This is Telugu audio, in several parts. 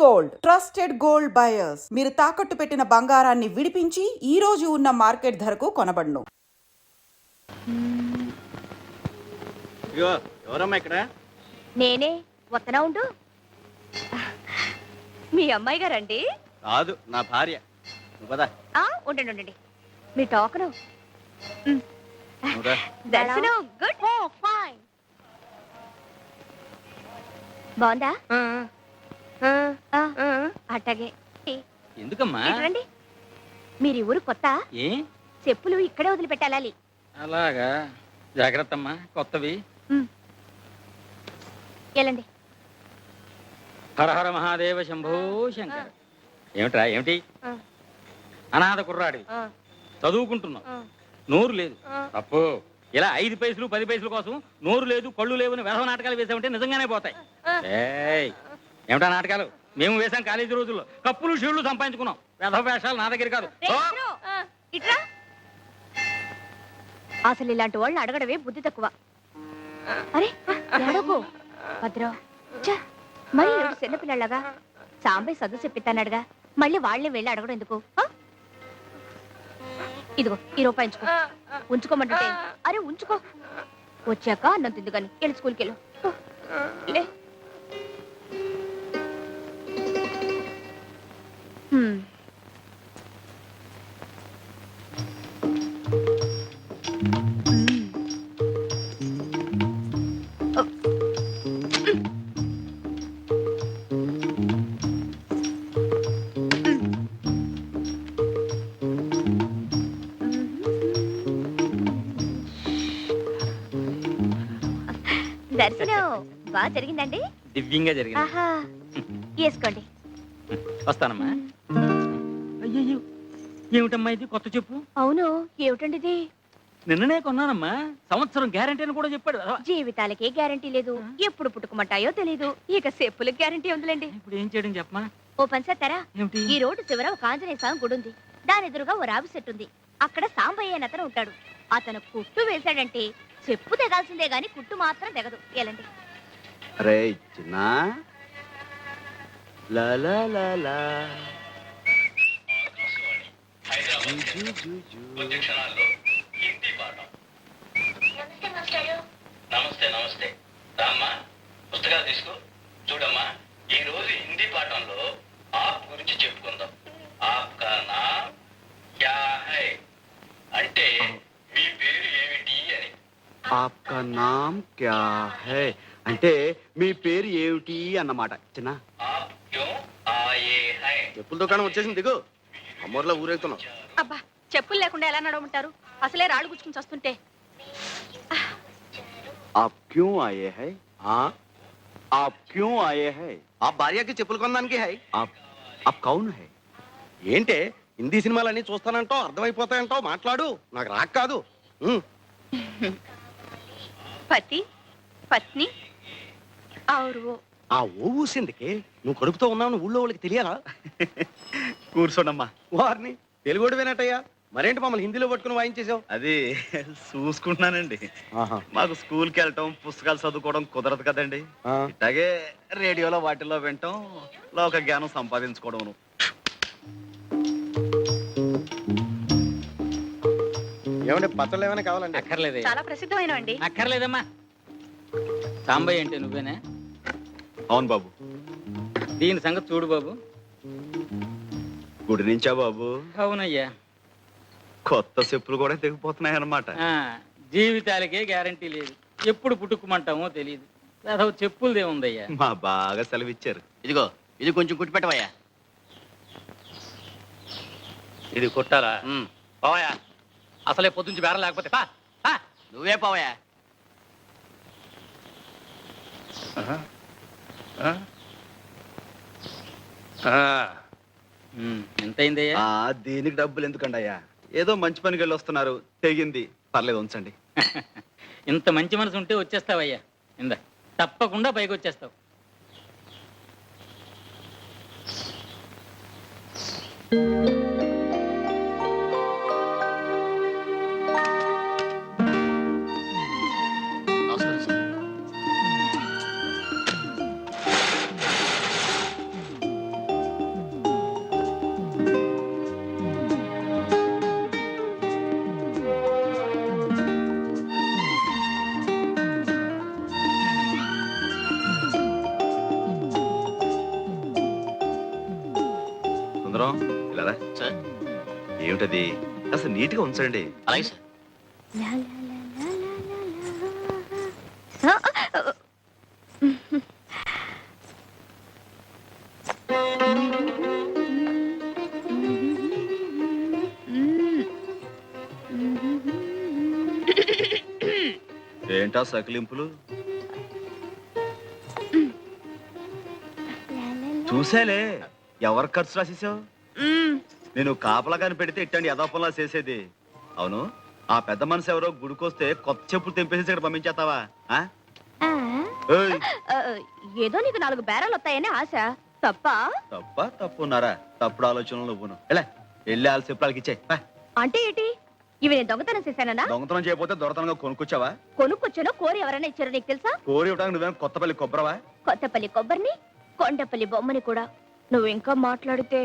గోల్డ్. Trusted gold buyers. మీరు తాకట్టు పెట్టిన బంగారాన్ని విడిపించి ఈ రోజు ఉన్న మార్కెట్ ధరకు కొనబడును. ఇదిగో ఎవరమ్మా ఇక్కడ? నేనే. వత్తనా ఉండు. మీ అమ్మాయి గారండి? కాదు నా భార్య. నువ్వు పద. ఆ, ఉండండి ఉండండి. మీ టోకను. నువ్వు రా. దర్శనం గుడ్. ఫైన్. బాగుందా? అట్టగే. ఎందుకమ్మా? రండి. మీరు ఊరు కొత్త? ఏ? చెప్పులు ఇక్కడే వదిలిపెట్టాలి అలాగా. జాగ్రత్త అమ్మా కొత్తవి వెళ్ళండి. హర హర మహాదేవ శంభో శంకర. ఏమిట్రా ఏమిటి? ఆ. అనాథ కుర్రాడి చదువుకుంటున్నావు. నోరు లేదు. తప్పు ఇలా ఐదు పైసలు పది పైసల కోసం నోరు లేదు కళ్ళు లేవని వేసవ నాటకాలు వేసామంటే నిజంగానే పోతాయి. ఏమిటా నాటకాలు? మేము వేసాం కాలేజీ రోజుల్లో. కప్పులు షీళ్ళు సంపాదించుకున్నాం. వేధవ వేషాలు నా దగ్గర కాదు. అసలు ఇలాంటి వాళ్ళని అడగడమే బుద్ధి తక్కువ. అరే ఎడకు భద్రం. ఛ, మరి ఏడు చిన్నపిల్లలాగా సాంబయ్య చదువు చెప్పిస్తానడుగా మళ్ళీ వాళ్ళే వెళ్ళి అడగడం ఎందుకు? ఇదిగో ఈ రూపాయి ఉంచుకో. ఉంచుకోమంటుంటే. అరే ఉంచుకో. వచ్చాక అన్నం తిందు కానీ వెళ్ళి స్కూల్కి వెళ్ళు హ్మ్. దర్శనం బాగా జరిగిందండి? దివ్యంగా జరిగింది. ఆహా వేసుకోండి. వస్తానమ్మా. ఏమిటమ్మా ఇది? కొత్త చెప్పు. అవును ఏమిటండి ఇది నిన్ననే కొన్నానమ్మా. సంవత్సరం గ్యారంటీ అని కూడా చెప్పాడు. జీవితాలకే గ్యారంటీ లేదు. ఎప్పుడు పుట్టుకుమంటాయో తెలీదు. ఇక చెప్పులకు గ్యారంటీ ఉందిలేండి. ఇప్పుడు ఏం చేయడం చెప్పమా ఓ పని చేస్తారా? ఈ రోడ్డు చివర ఒక ఆంజనేయ స్వామి గుడి ఉంది. దాని ఎదురుగా ఓ రావి చెట్టు ఉంది. అక్కడ సాంబయ్య అని అతను ఉంటాడు. అతను కుట్టు వేశాడంటే చెప్పు తెగాల్సిందే గాని కుట్టు మాత్రం తెగదు. ఎలండి అరే చిన్న. లా లా. లా లా. జూ, జూ, జూ, జూ. నమస్తే నమస్తే. రామ్మా పుస్తకాలు తీసుకో. చూడమ్మా ఈ రోజు హిందీ పాఠంలో ఆప్ గురించి చెప్పుకుందాం. ఆప్ కా నామ్ క్యా హై? అంటే మీ పేరు ఏమిటి అని. ఆప్కా నామ్ క్యా హై? అంటే మీ పేరు ఏమిటి అన్నమాట చిన్న. ఆప్ క్యో ఆయే హై? చెప్పుల దుకాణం వచ్చేసింది దిగు. అమ్మూర్లో ఊరేగుతున్నాం అబ్బా చెప్పులు లేకుండా ఎలా నడవమంటారు అసలే రాళ్ళు గుచ్చుకుని వస్తుంటే आप क्यों आए हैं हाँ आप क्यों आए हैं ఆ భార్యకి చెప్పులు కొనడానికి హై आप आप कौन है ఏంటే హిందీ సినిమాలన్నీ చూస్తానంటావు అర్థమైపోతాయంటావు మాట్లాడు నాకు రాక్ కాదు ఉమ్, పతి పత్ని ఆరు ఆ ఓ ఊసిందికి నువ్వు కడుపుతో ఉన్నావు ఊళ్ళో వాళ్ళకి తెలియరా కూర్చోండమ్మా వారిని తెలుగుడు వినట్టయ్యా మరేంటి మమ్మల్ని హిందీలో పట్టుకుని వాయించేసావు అది చూసుకుంటున్నానండి. మాకు స్కూల్కి వెళ్ళటం పుస్తకాలు చదువుకోవడం కుదరదు కదండి. ఇట్లాగే రేడియోలో వాటిల్లో వినటం లోక జ్ఞానం సంపాదించుకోవడం ఏమంటే పచ్చళ్ళు ఏమైనా కావాలండి? అక్కర్లేదే చాలా ప్రసిద్ధమైన అండి అక్కర్లేదమ్మా. సాంబయ్య అంటే నువ్వేనా? అవును బాబు. దీని సంగతి చూడు బాబు. గుడి నుంచా బాబు? అవునయ్యా. కొత్త చెప్పులు కూడా తెగిపోతున్నాయి అన్నమాట ఆ, జీవితాలకే గ్యారంటీ లేదు. ఎప్పుడు పుట్టుకుమంటామో తెలియదు అదొక చెప్పులదే ఉందయ్యా. మా బాగా సెలవిచ్చారు. ఇదిగో ఇది కొంచెం కుట్టి పెట్టవయ్యా. ఇది కొట్టాలా? పోవయా అసలే పొద్దుంచి బేరం లేకపోతే పా పా. నువ్వే పోవయ్యా. ఉమ్, ఆ దీనికి డబ్బులు ఎందుకండి అయ్యా ఏదో మంచి పనికి వెళ్ళి వస్తున్నారు. తెగింది. పర్లేదు ఉంచండి. ఇంత మంచి మనసు ఉంటే వచ్చేస్తావయ్యా. ఇందా. తప్పకుండా పైకి వచ్చేస్తావు. లింగం ఇలా రా. సార్. ఏమిటది? అసలు నీట్గా ఉంచండి. అలాగే సార్. ఏంటా సకిలింపులు? చూసాలే. ఎవరు ఖర్చు రాసేసావు? నేను కాపలాగాని పెడితే ఇట్టండి యథాపంలా చేసేది. అవును ఆ పెద్ద మనసు ఎవరో గుడికొస్తే కొత్త చెప్పులు తెంపేసి ఇక్కడ పంపించేస్తావా? ఏదో నీకు నాలుగు బేరాలు వస్తాయని ఆశ. తప్ప? తప్ప తప్పున్నారా తప్పుడు ఆలోచనలు నువ్వును. ఎలా వెళ్ళి వాళ్ళ చెప్పులకి ఇచ్చే అంటే ఏంటి? ఇవి నేను దొంగతనం చేశానన్నా దొంగతనం చేయకపోతే దొరతనంగా కొనుక్కొచ్చావా? కొనుక్కొచ్చానో కోరి ఎవరైనా ఇచ్చారో నీకు తెలుసా? కోరి ఇవ్వడానికి నువ్వేం కొత్తపల్లి కొబ్బరవా? కొత్తపల్లి కొబ్బరిని కొండపల్లి బొమ్మని కూడా. నువ్వు ఇంకా మాట్లాడితే?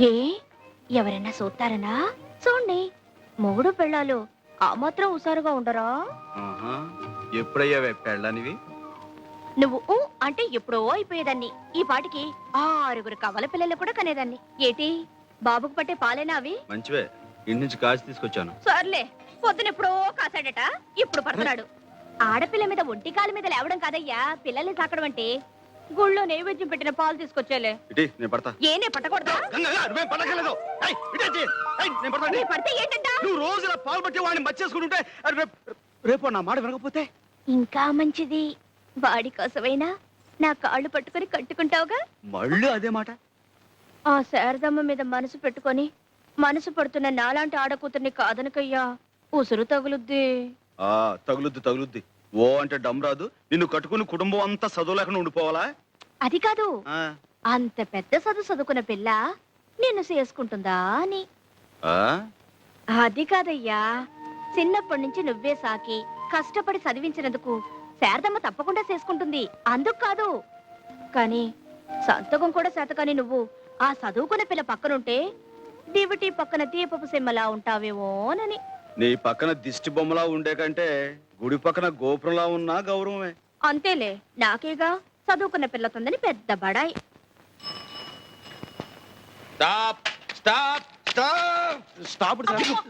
ఏ? ఎవరైనా చూస్తారనా చూడండి మొగుడు పెళ్ళాలు ఆ మాత్రం హుషారుగా ఉండరా. ఎప్పుడయ్యావే పెళ్ళనివి? నువ్వు ఊ అంటే ఎప్పుడో అయిపోయేదాన్ని. ఈ పాటికి ఆరుగురు కవల పిల్లలు కూడా కనేదాన్ని. ఏటి? బాబుకు పట్టే పాలేనా అవి? మంచివే ఇంటి నుంచి కాచి తీసుకొచ్చాను. సర్లే పొద్దునెప్పుడో కాసాడట ఇప్పుడు పడుతున్నాడు. ఆడపిల్ల మీద ఒంటి కాలు మీద లేవడం కాదయ్యా. పిల్లల్ని సాకడం అంటే గుళ్ళో నైవేద్యం పెట్టిన పాలు తీసుకొచ్చేలే ఇటీ నేను పడతా. ఏనే పట్టకూడదా? నువ్వేం. నీ పడితే ఏంటంట? నువ్వు పాలు పట్టి వాడిని మర్చేసుకుంటుంటే రేపు నా మాట వినకపోతే? ఇంకా మంచిది. వాడి కోసమైనా నా కాళ్ళు పట్టుకొని కట్టుకుంటావుగా? మళ్ళీ అదే మాట? ఆ శారదమ్మ మీద మనసు పెట్టుకొని మనసు పడుతున్న నాలాంటి ఆడకూతుర్ని కాదనకయ్యా. ఉసురు తగులుద్ది. ఆ తగులుద్ది తగులుద్ది. ఓ అంటే డమ్ రాదు. నిన్ను కట్టుకుని కుటుంబం అంతా చదువు లేకుండా ఉండిపోవాలా? అది కాదు. ఆ, అంత పెద్ద చదువు చదువుకున్న పిల్ల నిన్ను చేసుకుంటుందా అని. ఆ? అది కాదయ్యా. చిన్నప్పటి నుంచి నువ్వే సాకి. కష్టపడి చదివించినందుకు శారదమ్మ తప్పకుండా చేసుకుంటుంది. అందుకు కాదు. కానీ సంతకం కూడా శాతకాని నువ్వు. ఆ చదువుకున్న పిల్ల పక్కనుంటే దివిటి పక్కన దీపపు సిమ్మలా ఉంటావేమోనని. నీ పక్కన దిష్టి బొమ్మలా ఉండే కంటే గుడి పక్కన గోపురంలా ఉన్నా గౌరవమే. అంతేలే నాకేగా? చదువుకున్న పిల్లతుందని పెద్ద బడాయి. Stop stop stop. Stop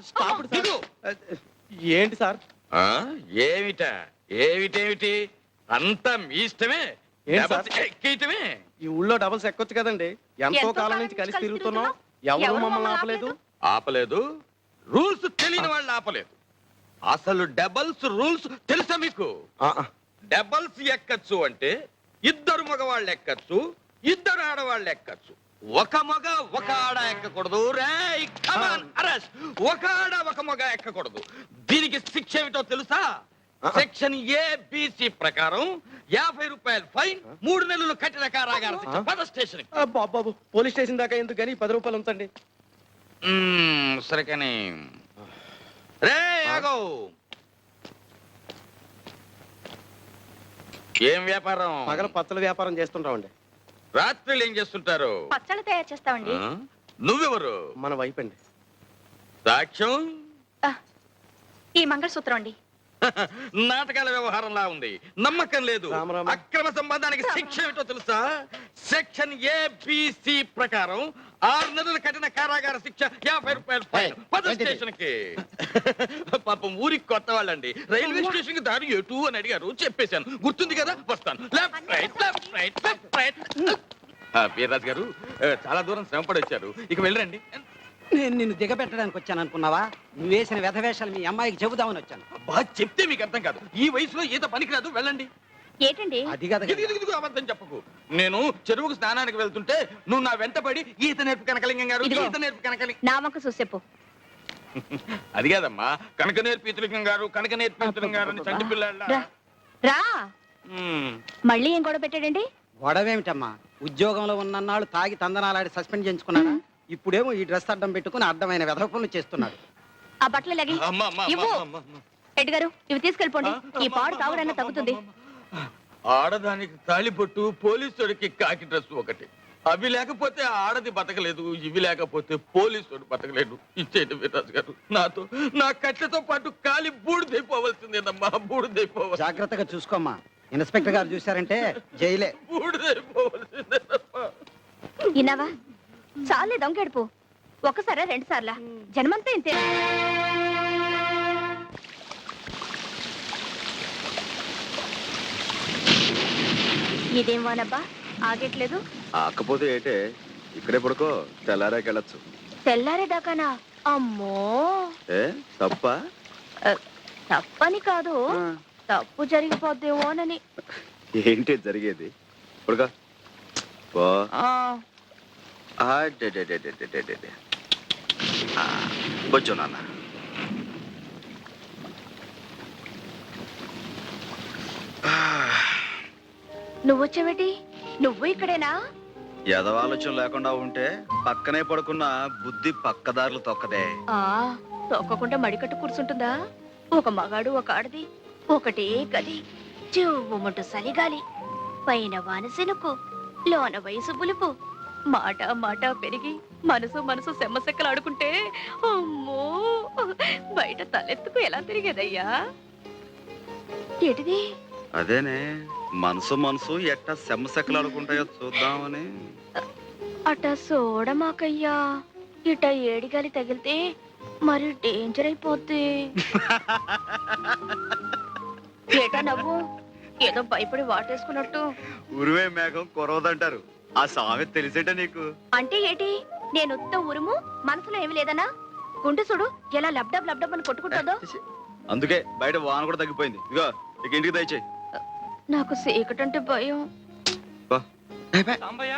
stop దిగు. ఏంటి సార్? ఆ, ఏమిట? ఏమిటేమిటి? అంతా మీ ఇష్టమే? ఎక్కేయటమే? ఈ ఊళ్ళో డబల్స్ ఎక్కొచ్చు కదండి. ఎంతో కాలం నుంచి కలిసి తిరుగుతున్నాం. ఎవరు మమ్మల్ని ఆపలేదు? ఆపలేదు. రూల్స్ తెలియని వాళ్ళు ఆపలేదు. అసలు డబల్స్ రూల్స్ తెలుసా మీకు. డబల్స్ ఎక్కచ్చు అంటే ఇద్దరు మగవాళ్ళు ఎక్కచ్చు ఇద్దరు ఆడవాళ్ళు ఎక్కచ్చు. ఒక మగ ఒక ఆడ ఎక్కకూడదు. ఒక ఆడ ఒక మగ ఎక్కకూడదు. దీనికి శిక్ష ఏమిటో తెలుసా? సెక్షన్ ఏ బిసి ప్రకారం యాభై రూపాయలు ఫైన్ మూడు నెలలు కట్టిన కారాగార శిక్ష పద స్టేషన్ పోలీస్ స్టేషన్ దాకా ఎందుకు కానీ పది రూపాయలు ఉంచండి? సరే కానీ రే ఆగో. ఏం వ్యాపారం? పగల పచ్చల వ్యాపారం చేస్తుంటామండి రాత్రులు ఏం చేస్తుంటారు? పచ్చళ్ళు తయారు చేస్తామండి ఆ? నువ్వెవరు? మన వైపు అండి. సాక్ష్యం? ఈ మంగళసూత్రం అండి. నాటకాల వ్యవహారంలా ఉంది. నమ్మకం లేదు. రామ రామ. అక్రమ సంబంధానికి శిక్ష ఏమిటో తెలుసా? సెక్షన్ ఏబిసి ప్రకారం ఆరు నెలలు కఠిన కారాగార శిక్ష యాభై రూపాయలు ఫైన్. పద స్టేషన్కి పాపం ఊరికి కొత్త వాళ్ళండి. రైల్వే స్టేషన్కి దారి ఎటు అని అడిగారు. చెప్పేశాను. గుర్తుంది కదా? వస్తాను. Left right left right left right Veerraju garu చాలా దూరం శ్రమపడి వచ్చారు. ఇక వెళ్ళండి నేను నిన్ను దిగబెట్టడానికి వచ్చాను అనుకున్నావా నువ్వు వేసిన వ్యధవేషాలు మీ అమ్మాయికి చెబుదామని వచ్చాను. బాగా చెప్తే మీకు అర్థం కాదు. ఈ వయసులో ఈత పనికిరాదు. వెళ్ళండి. ఏంటండి? అది కదా ఇదిగో, ఇదిగో, ఇదిగో, అబద్ధం చెప్పకు. నేను చెరువుకు స్నానానికి వెళ్తుంటే నువ్వు నా వెంటపడి ఈత నేర్పు కనకలింగం గారు ఇదిగో. ఈత నేర్పు కనకలి నా వంక చూసేపు. అది కాదమ్మా. కనక నేర్పు ఈతలింగం గారు కనక నేర్పు ఈతలింగం గారు అని చంటి పిల్లాళ్ళ రా రా. మ్మ్. మళ్ళీ ఏం గొడవ పెట్టాడండి? గొడవేమిటమ్మా? ఉద్యోగంలో ఉన్నన్నాళ్ళు తాగి తందనాలాడి సస్పెండ్ చేయించుకున్నాడా? ఇప్పుడేమో ఈ డ్రెస్ అడ్డం పెట్టుకుని అడ్డమైన వ్యధ పనులు చేస్తున్నాడు. ఆ బట్టలు లగి అమ్మా, అమ్మా, ఇవ్వు. అమ్మా, అమ్మా, రెడ్డి గారు ఇవి తీసుకెళ్ళిపోండి. ఈ పాడు తాగుడన్నా తగ్గుతుంది. ఆడదానికి తాళిబొట్టు పోలీసుడికి కాకి డ్రెస్ ఒకటి. అవి లేకపోతే ఆడది బతకలేదు ఇవి లేకపోతే పోలీసుడు బతకలేడు ఇచ్చేయండి వీర్రాజు గారు. నాతో నా కట్టెతో పాటు కాలి బూడిదైపోవలసిందేనమ్మా బూడిదైపోవాలి జాగ్రత్తగా చూసుకోమ్మా. ఇన్స్పెక్టర్ గారు చూశారంటే జైలే. బూడిదైపోవలసిందే విన్నావా చాలే దొంగెడుపు ఒకసారా రెండు సార్లా జన్మంతా ఇంతే. ఇదేం వానబ్బా? ఆగట్లేదు? ఆకపోతే ఏటే? ఇక్కడే పడుకో తెల్లారాకెళ్ళచ్చు తెల్లారే దాకానా? అమ్మో! తప్ప? తప్పని కాదు. తప్పు జరిగిపోద్దేమోనని ఏంటి జరిగేది? పడుకో. కొంచెం నాన్న. Ah. వచ్చావేటి నువ్వు ఇక్కడేనా? ఎదవాలోచన లేకుండా ఉంటే పక్కనే పడుకున్న బుద్ధి పక్కదారులు తొక్కదే. ఆ తొక్కకుండా మడికట్టు కూర్చుంటుందా? ఒక మగాడు ఒక ఆడది ఒకటే గది. చెవుమంటూ సలిగాలి. పైన వానసెనుకు లోన వయసు పులుపు. మాట మాట పెరిగి మనసు మనసు సెమ్మసెక్కలు ఆడుకుంటే అమ్మో! బయట తలెత్తుకు ఎలా తిరిగేదయ్యా? ఏటిది? అదేనే మనసు మనసు ఎట్టా సెమ్మసెక్కలాడుకుంటాయో చూద్దామని. అట సోడమాకయ్యా ఇట ఏడిగాలి తగిలితే మరి డేంజర్ అయిపోద్ది. ఏటా నవ్వు? ఏదో భయపడి వాటేసుకున్నట్టు. ఉరివే మేఘం కురవదంటారు. ఆ సామెత తెలిసేట నీకు? అంటే ఏటి? నేను ఉత్త ఉరుము మనసులో ఏమి లేదనా గుండు చూడు ఎలా లబ్డబ్ లబ్డబ్ అని కొట్టుకుంటుందో. అందుకే బయట వాన కూడా తగ్గిపోయింది. ఇగో ఇక ఇంటికి దయచేయి. నాకు సీకటంటే భయం. సాంబయ్య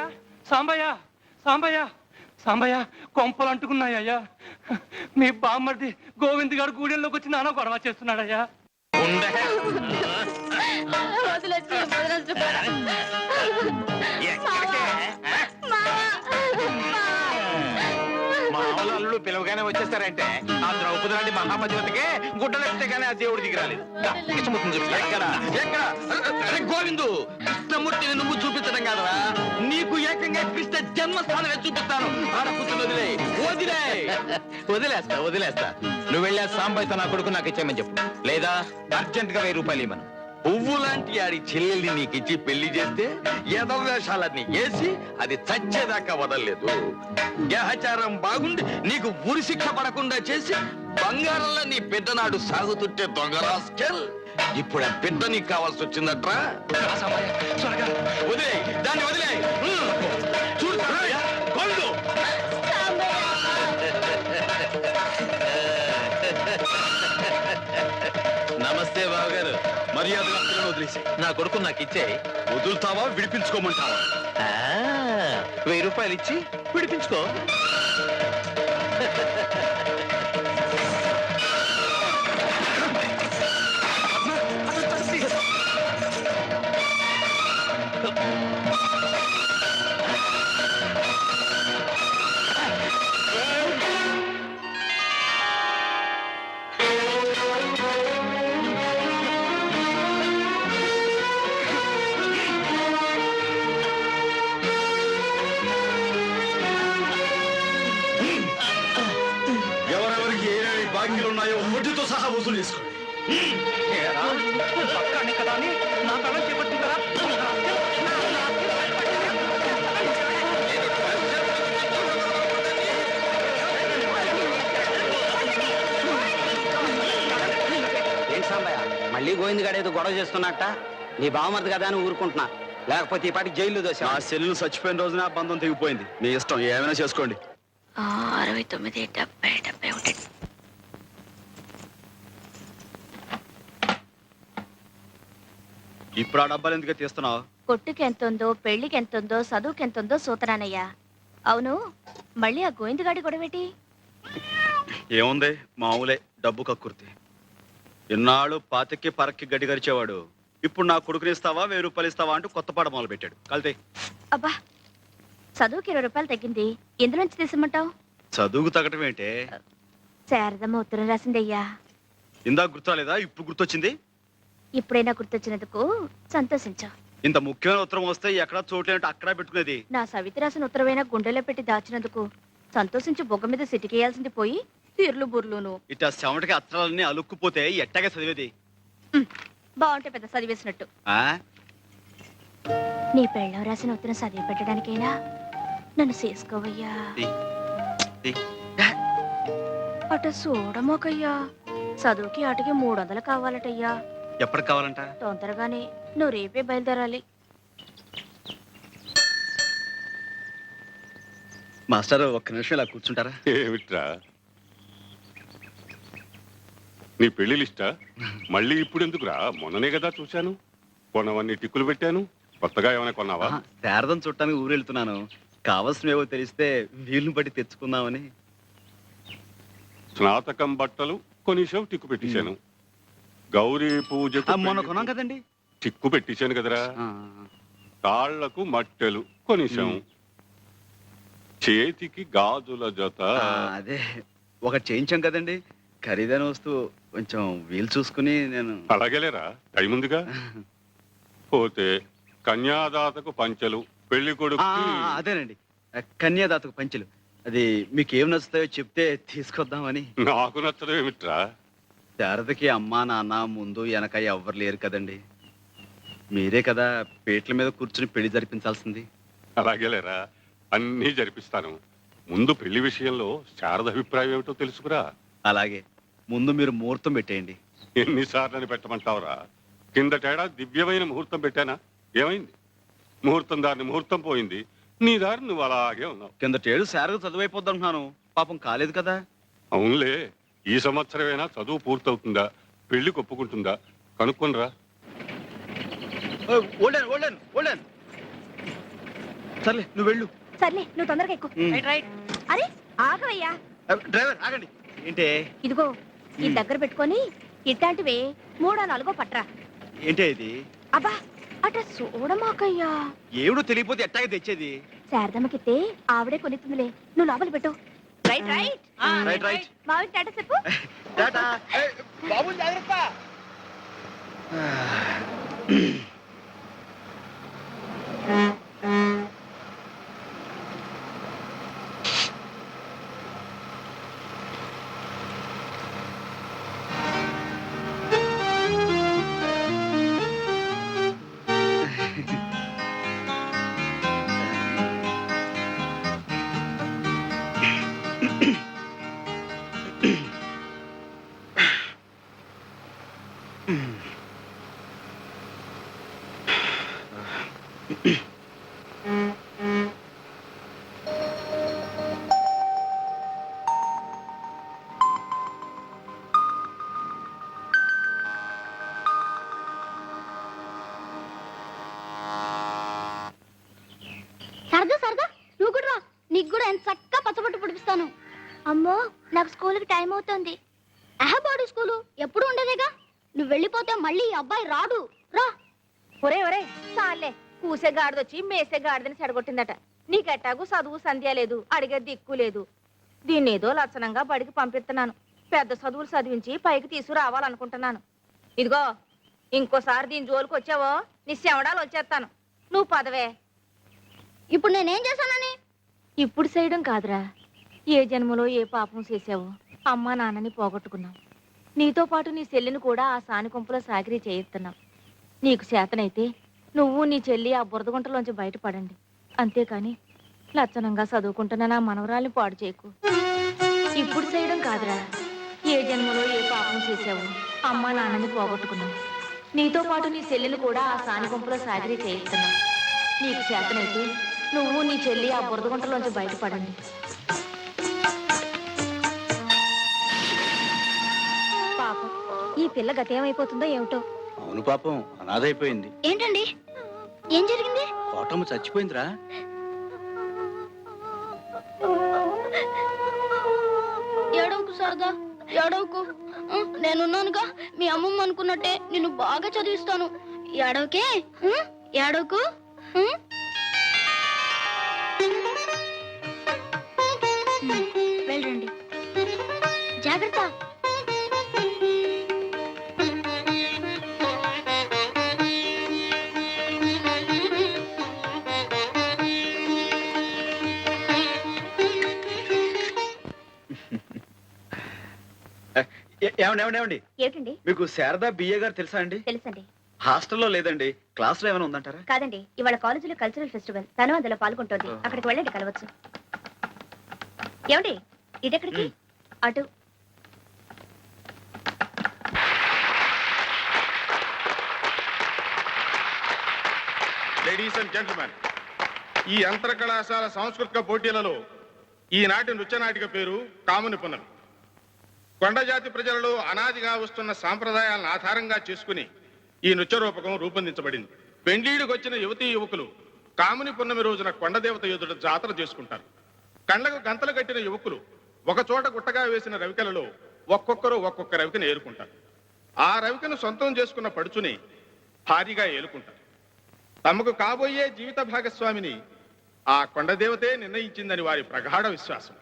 సాంబయ్య సాంబయ్య సాంబయ్య కొంపలు అంటుకున్నాయ్యా. మీ బామ్మర్ది గోవింద్ గారు గూడెంలోకి వచ్చి నాన్న గొడవ చేస్తున్నాడయ్యా. చేశారంటే ఆ ద్రౌపది లాంటి మహాపతివతికే గుడ్డలెత్తే కానీ ఆ దేవుడి దిగి రాలేదు. కృష్ణమూర్తిని చూపిస్తా. ఎక్కడ? ఎక్కడ? అరే, గోవిందు కృష్ణమూర్తిని నువ్వు చూపించడం కాదరా. నీకు ఏకంగా కృష్ణ జన్మస్థానమే చూపిస్తాను. ఆడ కూర్చుని వదిలే వదిలే. వదిలేస్తా వదిలేస్తా. నువ్వు వెళ్ళా సాంబాయితో నా కొడుకు నాకు ఇచ్చేయమని చెప్పు. లేదా అర్జెంట్గా వెయ్యి రూపాయలు ఇవ్వను పువ్వు లాంటి ఆడి చెల్లెల్ని నీకిచ్చి పెళ్ళి చేస్తే ఎదవేషాలన్నీ వేసి అది చచ్చేదాకా వదలలేదు. గ్రహచారం బాగుండి నీకు ఉరి శిక్ష పడకుండా చేసి బంగారంలో నీ పెద్దనాడు సాగుతుంటే దొంగరాస్కెల్ ఇప్పుడు ఆ బిడ్డ నీకు కావాల్సి వచ్చిందట్రా? వదిలే దాన్ని వదిలే మర్యాదగా నా కొడుకు నాకు ఇచ్చే వదులుతావా విడిపించుకోమంటావా? వెయ్యి రూపాయలు ఇచ్చి విడిపించుకో. ఏదో గొడవ చేస్తున్నట్ట నీ బావమరిది కదా అని ఊరుకుంటున్నా. లేకపోతే ఈ పాటికి జైల్లో నా దోశ సెల్లు చచ్చిపోయిన రోజున ఆ బంధం తెగిపోయింది. మీ ఇష్టం ఏమైనా చేసుకోండి. అరవై తొమ్మిది డెబ్బై డెబ్బై ఒకటి. ఇప్పుడు ఆ డబ్బాలు ఎందుకు తీస్తున్నావు? కొట్టుకి ఎంత ఉందో పెళ్ళికి ఎంత ఉందో చదువుకి ఎంత ఉందో సూతరానయ్యా అవును మళ్ళీ ఆ గోవిందగాడి గొడవేటి? ఏముంది? మామూలే డబ్బు కక్కుర్తి. ఇన్నాళ్ళు పాతికి పరక్కి గడ్డి గరిచేవాడు. ఇప్పుడు నా కొడుకుని ఇస్తావా వెయ్యి రూపాయలు ఇస్తావా అంటూ కొత్త పాట మొదలు పెట్టాడు కలితే. అబ్బా చదువుకి ఇరవై రూపాయలు తగ్గింది. ఎందులోంచి తీసమంటావు చదువుకు తగ్గటం ఏంటే? శారదమ్మ ఉత్తరం రాసిందయ్యా ఇందాక గుర్తురాలేదా ఇప్పుడు గుర్తొచ్చింది? ఇప్పుడైనా గుర్తొచ్చినందుకు సంతోషించు. ఇంత ముఖ్యమైన ఉత్తరం వస్తే ఎక్కడ చోట్లేంటే అక్కడ పెట్టుకునేది? నా సవితి రాసిన ఉత్తరమైనా గుండెలో పెట్టి దాచినందుకు సంతోషించి బొగ్గ మీద సిటికేయాల్సింది పోయి తీర్లు బుర్లును. ఇట్లా చెమటకి అత్తరాలన్నీ అలుక్కుపోతే ఎట్టాగే చదివేది? బాగుంటే పెద్ద చదివేసినట్టు. ఆ? నీ పెళ్ళం రాసిన ఉత్తరం చదివి పెట్టడానికైనా? నన్ను చేసుకోవయ్యా. అట చూడమోకయ్యా. చదువుకి ఆటకి మూడు వందలు కావాలటయ్యా. ఎప్పటికి కావాలంట? తొందరగానే నువ్వు రేపే బయలుదేరాలి. మాస్టర్ ఒక్క నిమిషం ఇలా కూర్చుంటారా? ఏమిట్రా? నీ పెళ్ళి లిస్టా? మళ్ళీ ఇప్పుడు ఎందుకురా మొన్ననే కదా చూశాను. కొన్నవన్నీ టిక్కులు పెట్టాను. కొత్తగా ఏమైనా కొన్నావా? శారదం చుట్టానికి ఊరు వెళ్తున్నాను కావలసినవేవో తెలిస్తే వీలుని బట్టి తెచ్చుకుందామని. స్నాతకం బట్టలు కొనిసావు టిక్కు పెట్టేశాను. గౌరీ పూజకు ఆ, మొన్న కొన్నాం కదండి. టిక్కు పెట్టేశాను కదరా. తాళ్ళకు మట్టెలు కొనిసాం ఉమ్. చేతికి గాజుల జత. అదే. ఒకటి చేయించాం కదండి. ఖరీదైన వస్తువు. కొంచెం వీలు చూసుకుని నేను అలాగేలేరా? టైం ఉందిగా పోతే కన్యాదాతకు పంచెలు పెళ్ళి కొడుకు ఆ, అదేనండి. కన్యాదాతకు పంచులు. అది మీకు ఏం నచ్చుతాయో చెప్తే తీసుకొద్దామని. నాకు నచ్చడం ఏమిట్రా? శారదకి అమ్మా నాన్న ముందు వెనక ఎవ్వరు లేరు కదండి. మీరే కదా పేట్ల మీద కూర్చుని పెళ్ళి జరిపించాల్సింది. అలాగేలేరా? అన్నీ జరిపిస్తాను. ముందు పెళ్ళి విషయంలో శారద అభిప్రాయం ఏమిటో తెలుసుకురా. అలాగే. ముందు మీరు ముహూర్తం పెట్టేయండి. ఎన్నిసార్లని పెట్టమంటావురా? కిందటేడా దివ్యమైన ముహూర్తం పెట్టానా? ఏమైంది? ముహూర్తం దారిని ముహూర్తం పోయింది. నీ దారి నువ్వు అలాగే ఉన్నావు. కిందటేడు శారద చదువైపోద్దంటున్నాను. పాపం కాలేదు కదా? అవునులే. ఈ సంవత్సరమైనా చదువు పూర్తవుతుందా? పెళ్ళి ఒప్పుకుంటుందా కనుక్కొనిరా. ఓల్డెన్ ఓల్డెన్ ఓల్డెన్. సర్లే నువ్వు వెళ్ళు. సర్లే నువ్వు తొందరగా ఎక్కు. ఉమ్. Right right. అరే ఆగవయ్యా. ఆ, డ్రైవర్ ఆగండి. ఏంటే? ఇదిగో ఈ. దగ్గర పెట్టుకొని ఇట్లాంటివే మూడో నాలుగో పట్రా. ఏంటే ఇది? అబ్బా అట చూడమాకయ్యా ఏమిడో తెలియపోతే ఎట్టాగే తెచ్చేది? శారదమ్మకితే ఆవిడే కొనిస్తుందిలే. నువ్వు లోపల పెట్టు. Right right. రైట్ రైట్ మావి టాటా చెప్పు. టాటా. బాబు జాగ్రత్త. పుడిపిస్తాను అమ్మో నాకు స్కూల్కి టైం అవుతుంది. అహబాడు స్కూలు ఎప్పుడు ఉండేదేగా? నువ్వు వెళ్ళిపోతే మళ్ళీ ఈ అబ్బాయి రాడు. రా. ఒరే ఒరే చాలే. కూసే గాడిదొచ్చి మేసే గాడిదని చెడగొట్టిందట. నీకెట్టాగు చదువు సంధ్య లేదు అడిగే దిక్కు లేదు. దీన్ని ఏదో లక్షణంగా బడికి పంపిస్తున్నాను. పెద్ద చదువులు చదివించి పైకి తీసుకురావాలనుకుంటున్నాను. ఇదిగో ఇంకోసారి దీని జోలికి వచ్చావో నీ శవడాలు వచ్చేస్తాను. నువ్వు పదవే. ఇప్పుడు నేనేం చేశానని? ఇప్పుడు చేయడం కాదురా. ఏ జన్మలో ఏ పాపం చేసావో అమ్మా నాన్నని పోగొట్టుకున్నావు నీతో పాటు నీ చెల్లిని కూడా ఆ సాని గుంపులో సాకిరీ చేయిస్తున్నావు నీకు చేతనైతే నువ్వు నీ చెల్లి ఆ బురదగుంటలోంచి బయటపడండి. అంతేకాని లచ్చనంగా చదువుకుంటున్న నా మనవరాల్ని పాడు చేయకు. ఇప్పుడు చేయడం కాదురా. ఏ జన్మలో ఏ పాపం చేసావు అమ్మా నాన్నని పోగొట్టుకున్నావు నీతో పాటు నీ చెల్లిని కూడా ఆ సాని గుంపులో సాకిరీ చేయిస్తున్నావు నీకు చేతనైతే నువ్వు నీ చెల్లి ఆ బురదగుంటలోంచి బయటపడండి. పిల్ల గతేమైపోతుందో ఏమిటో? అవును పాపం అనాథైపోయింది. ఏంటండి? ఏం జరిగింది? కోటమ్మ చచ్చిపోయిందిరా. ఏడవకు సరదా ఏడవకు. నేనున్నానుగా మీ అమ్మమ్మ అనుకున్నట్టే నిన్ను బాగా చదివిస్తాను. ఏడవకే? ఏడవకు? వెళ్ళండి. జాగ్రత్త. ఏమండి ఏమండి ఏమండి? ఏమిటండి? మీకు శారదా బిఏ గారు తెలుసా అండి? తెలుసండి. హాస్టల్లో లేదండి. క్లాస్లో ఏమైనా ఉందంటారా? కాదండి ఇవాళ కాలేజీలో కల్చరల్ ఫెస్టివల్. తను అందులో పాల్గొంటోంది. అక్కడికి వెళ్ళండి కలవచ్చు. ఏమండి ఇదెక్కడికి? అటు. లేడీస్ అండ్ జెంటిల్మెన్ ఈ అంతర కళాశాల సాంస్కృతిక పోటీలలో ఈనాటి నృత్య నాటిక పేరు కాముని పున్నమి. కొండజాతి ప్రజలలో అనాదిగా వస్తున్న సాంప్రదాయాలను ఆధారంగా చేసుకుని ఈ నృత్య రూపకం రూపొందించబడింది. పెండ్లీడికి వచ్చిన యువతీ యువకులు కాముని పున్నమి రోజున కొండదేవత ఎదుట జాతర చేసుకుంటారు. కండ్లకు గంతలు కట్టిన యువకులు ఒక చోట గుట్టగా వేసిన రవికలలో ఒక్కొక్కరు ఒక్కొక్క రవికను ఏరుకుంటారు. ఆ రవికను సొంతం చేసుకున్న పడుచుని భారీగా ఏలుకుంటారు. తమకు కాబోయే జీవిత భాగస్వామిని ఆ కొండదేవతే నిర్ణయించిందని వారి ప్రగాఢ విశ్వాసం.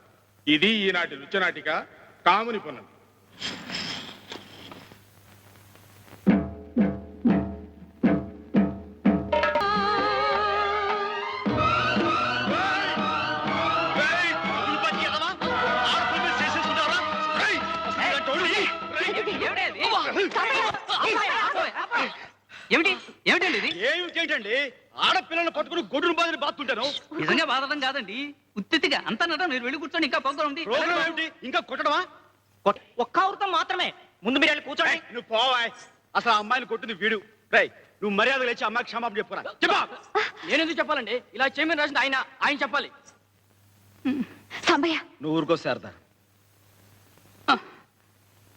ఇది ఈనాటి నృత్యనాటిక కాముని పున్నమి ఏమిటి ఏమిటండి ఇది ఏమిటండి ఆడపిల్లలు పట్టుకుని గొడ్డును బాధని బాతుంటాను నిజంగా బాధడం కాదండి ఉత్తిగా అంతా నట మీరు వెళ్ళి కూర్చొని ఇంకా ప్రోగ్రాం ఉంది. ప్రోగ్రామ్ ఏమిటి? ఇంకా కొట్టడమా? ఒక్క అవృతం మాత్రమే. ముందు మీరు వెళ్ళి కూర్చోండి. నువ్వు పోవాయ్ అసలు ఆ అమ్మాయిని కొట్టింది వీడు. రై నువ్వు మర్యాద లేచి అమ్మాయికి క్షమాపణ చెప్పురా. చెప్పా. నేను ఎందుకు చెప్పాలండి? ఇలా చేయమని రాసింది ఆయన. ఆయన చెప్పాలి. సాంబయ్య. నువ్వు ఊరుకో శారదా.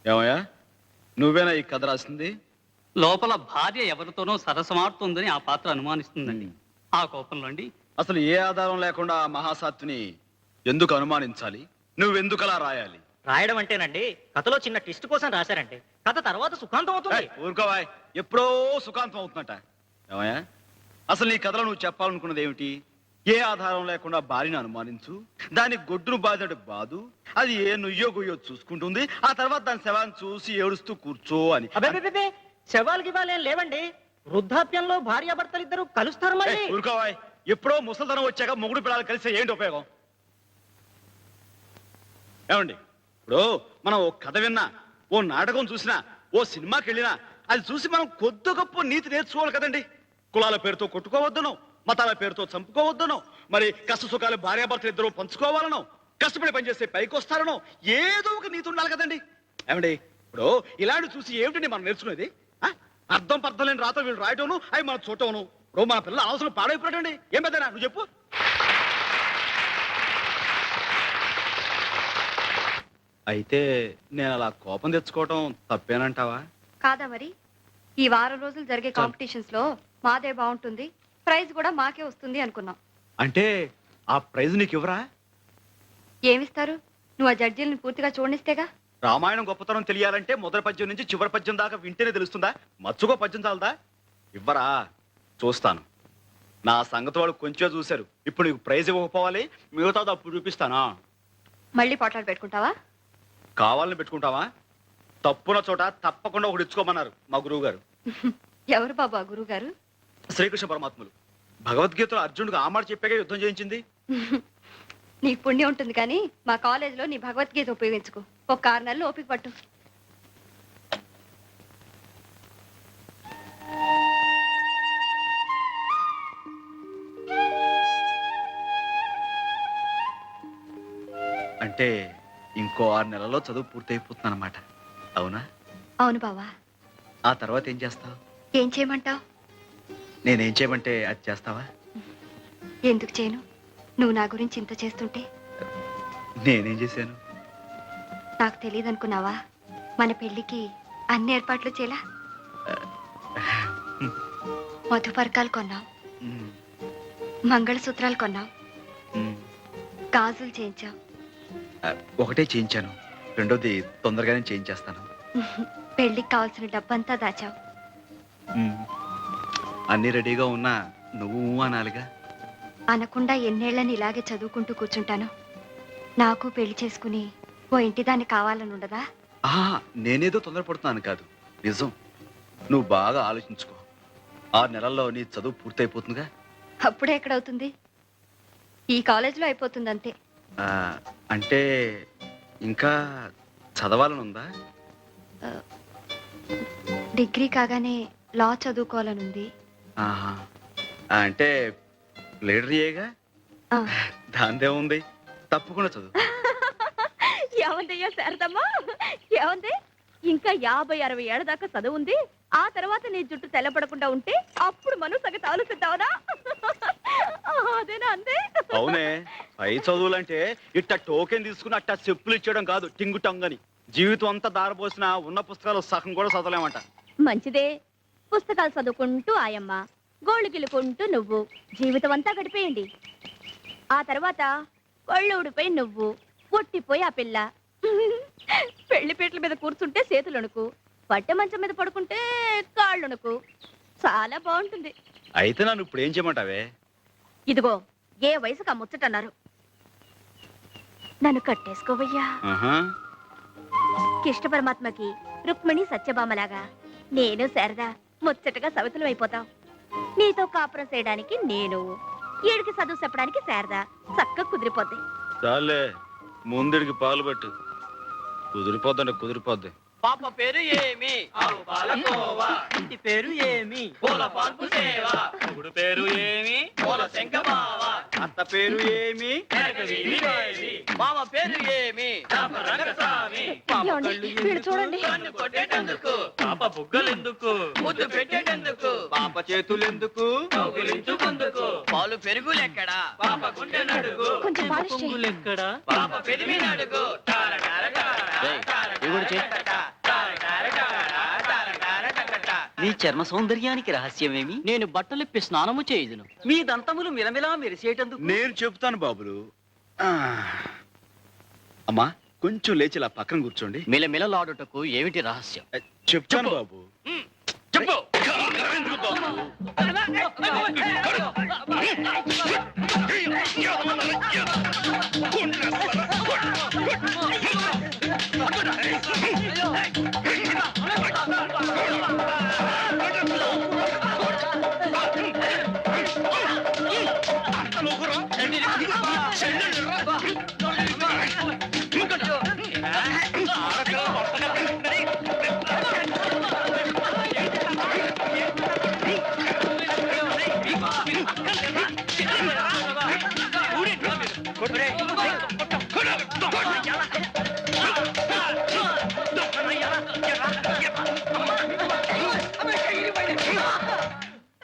ఏమయ్యా? నువ్వేనా ఈ కథ రాసింది? లోపల భార్య ఎవరితోనో సరసమాడుతుందని ఆ పాత్ర అనుమానిస్తుందండి. ఆ కోపంలో అండి. అసలు ఏ ఆధారం లేకుండా ఆ మహాసాత్విని ఎందుకు అనుమానించాలి? నువ్వెందుకు అలా రాయాలి? రాయడం అంటేనండి కథలో చిన్న ట్విస్ట్ కోసం రాశారండి. కథ తర్వాత సుఖాంతం అవుతుంది. ఏయ్, ఊరుకోవాయ్ ఎప్పుడో సుఖాంతం అవుతుందట. ఏమయ్యా? అసలు నీ కథలో నువ్వు చెప్పాలనుకున్నది ఏమిటి? ఏ ఆధారం లేకుండా భార్యను అనుమానించు దాని గొడ్డును బాధడు బాదు అది ఏ నుయ్యో గుయ్యో చూసుకుంటుంది ఆ తర్వాత దాని శవాన్ని చూసి ఏడుస్తూ కూర్చో అని. అబ్బే శవాలకి ఇవ్వాలేం లేవండి. వృద్ధాప్యంలో భార్యాభర్తలు ఇద్దరు కలుస్తారు ఏయ్, ఊరుకోవాయ్ ఎప్పుడో ముసలితనం వచ్చాక మొగుడు పిల్లలు కలిసి ఏంటి ఉపయోగం? ఏమండి? ఇప్పుడు మనం ఓ కథ విన్నా ఓ నాటకం చూసినా ఓ సినిమాకి వెళ్ళినా అది చూసి మనం కొద్ది గొప్ప నీతి నేర్చుకోవాలి కదండి. కులాల పేరుతో కొట్టుకోవద్దును మతాల పేరుతో చంపుకోవద్దును మరి కష్ట సుఖాలు భార్యాభర్తలు ఇద్దరు పంచుకోవాలనో కష్టపడి పనిచేస్తే పైకి వస్తారనో ఏదో ఒక నీతి ఉండాలి కదండి. ఏమండి? ఇప్పుడు ఇలాంటి చూసి ఏమిటండి మనం నేర్చుకునేది? ఆ? అర్థం పర్థం లేని రాత వీళ్ళు రాయటం అవి మనం చూడటం ఇప్పుడు మన పిల్లలు అవసరం పాడైపోయాడండి ఏం పెద్దనా నువ్వు చెప్పు. అయితే నేను అలా కోపం తెచ్చుకోవటం తప్పేనంటావా? కాదా మరి? ఈ వారం రోజులు జరిగే కాంపిటీషన్స్లో మాదే బాగుంటుంది ప్రైజ్ కూడా మాకే వస్తుంది అనుకున్నాం. అంటే ఆ ప్రైజ్ నీకు ఇవ్వరా? ఏమిస్తారు? నువ్వు ఆ జడ్జీలను పూర్తిగా చూడనిస్తేగా? రామాయణం గొప్పతనం తెలియాలంటే మొదటి పద్యం నుంచి చివరి పద్యం దాకా వింటేనే తెలుస్తుందా? మచ్చుకో పద్యం చాలదా? ఇవ్వరా? చూస్తాను. నా సంగతి వాళ్ళు కొంచెం చూశారు. ఇప్పుడు నీకు ప్రైజ్ ఇవ్వకపోవాలి మిగతాది అప్పుడు చూపిస్తానా? మళ్ళీ పోట్లాడు పెట్టుకుంటావా? కావాలని పెట్టుకుంటావా? తప్పున చోట తప్పకుండా ఒకటి ఇచ్చుకోమన్నారు మా గురువు గారు ఎవరు బాబా గురువు గారు శ్రీకృష్ణ పరమాత్ములు. భగవద్గీతలో అర్జునుడికి ఆ మాట చెప్పాక యుద్ధం చేయించింది. నీకు పుణ్యం ఉంటుంది కానీ మా కాలేజీలో నీ భగవద్గీత ఉపయోగించుకో. ఒక ఆరు నెలలు ఓపిక పట్టు. అంటే ఇంకో ఆరు నెలల్లో చదువు పూర్తయిపోతుంది అనమాట అవునా? అవును బావా. ఆ తర్వాత ఏం చేస్తావు? ఏం చేయమంటావు? నేనేం చేయమంటే అది చేస్తావా? ఎందుకు చేయను? నువ్వు నా గురించి ఇంత చేస్తుంటే. నేనేం చేశాను? నాకు తెలియదు అనుకున్నావా మన పెళ్ళికి అన్ని ఏర్పాట్లు చేలా మధుపర్కాలు కొన్నావు ఉమ్, మంగళసూత్రాలు కొన్నావు ఉమ్. గాజులు చేయించావు ఆ, ఒకటే చేయించాను. రెండోది తొందరగానే చేయించేస్తాను. పెళ్ళికి కావాల్సిన డబ్బంతా దాచావు. అన్నీ రెడీగా ఉన్నా నువ్వు అనాలిగా. అనకుండా ఎన్నేళ్ళని ఇలాగే చదువుకుంటూ కూర్చుంటాను. నాకు పెళ్ళి చేసుకుని ఓ ఇంటిదాన్ని కావాలని ఉండదా? నేనేదో తొందరపడుతున్నాను కాదు. నిజం. నువ్వు బాగా ఆలోచించుకో. ఆరు నెలల్లో నీ చదువు పూర్తయిపోతుందిగా. అప్పుడే ఎక్కడవుతుంది? ఈ కాలేజీలో అయిపోతుంది అంతే అంటే ఇంకా చదవాలని ఉందా డిగ్రీ కాగానే లా చదువుకోవాలనుంది. ఆహా. ఆ, అంటే లీడర్ ఏగా ఆ. దాందే ఉంది. తప్పకుండా చదువు. ఏమందయ్యా శారదమ్మా? ఏమంది? ఇంకా యాభై అరవై ఏళ్ళ దాకా చదువు ఉంది. ఆ తర్వాత నీ జుట్టు తెల్లబడకుండా ఉంటే అప్పుడు మనం సంగతి ఆలోచిద్దావనా? అదేనా అందే? అవునే. పై చదువులంటే ఇట్ట టోకెన్ తీసుకుని అట్ట చెప్పులు ఇచ్చేయడం కాదు టింగు టంగని. జీవితం అంతా దారపోసిన ఉన్న పుస్తకాలు సగం కూడా చదవలేమంట. మంచిదే. పుస్తకాలు చదువుకుంటూ ఆయమ్మ గోళ్ళు గిలుకుంటూ నువ్వు. జీవితం అంతా గడిపేయండి. ఆ తర్వాత ఒళ్ళు ఊడిపోయి నువ్వు పొట్టిపోయి ఆ పిల్ల. పెళ్ళి పీటల మీద కూర్చుంటే చేతులొణుకు పట్టె మంచం మీద పడుకుంటే కాళ్ళుణుకు. చాలా బాగుంటుంది. అయితే నన్ను ఇప్పుడు ఏం చేయమంటావే? ఇదిగో ఏ వయసుకు ఆ ముచ్చటన్నారు నన్ను కట్టేసుకోవయ్యా. కిష్ట పరమాత్మకి రుక్మిణి సత్యభామలాగా నేను శారదా ముచ్చటగా సవితులు అయిపోతాం నీతో కాపురం చేయడానికి నేను ఏడికి చదువు చెప్పడానికి శారదా చక్కగా కుదిరిపోద్ది. చాలే ముందుడికి పాలు పట్టు. కుదిరిపోద్దండి కుదిరిపోద్ది. పాప పేరు ఏమి? ఇంటి పేరు ఏమి? పూల పాన్పు సేవ. మొగుడు పేరు ఏమి? పూల శంఖమావ. అత్త పేరు ఏమి? మామ పేరు ఏమి? చూడండి. కొట్టేటందుకు. పాప బుగ్గలెందుకు ముద్దు పెట్టేటందుకు. పాప చేతులు ఎందుకు? కౌగిలించుకుందుకు. పాలు పెరుగులెక్కడా పాప గుండె నడుగు. పాప పెరిమి నడుగు. టార టార, నీ చర్మ సౌందర్యానికి రహస్యమేమి నేను బట్టలిప్పి స్నానము చేయుదును మీ దంతములు మిలమిలా మెరిసేటందుకు నేను చెప్తాను బాబులు. అమ్మా కొంచెం లేచి ఇలా పక్కన కూర్చోండి మిలమిలలాడుటకు ఏమిటి రహస్యం చెప్తాను బాబు చెప్పు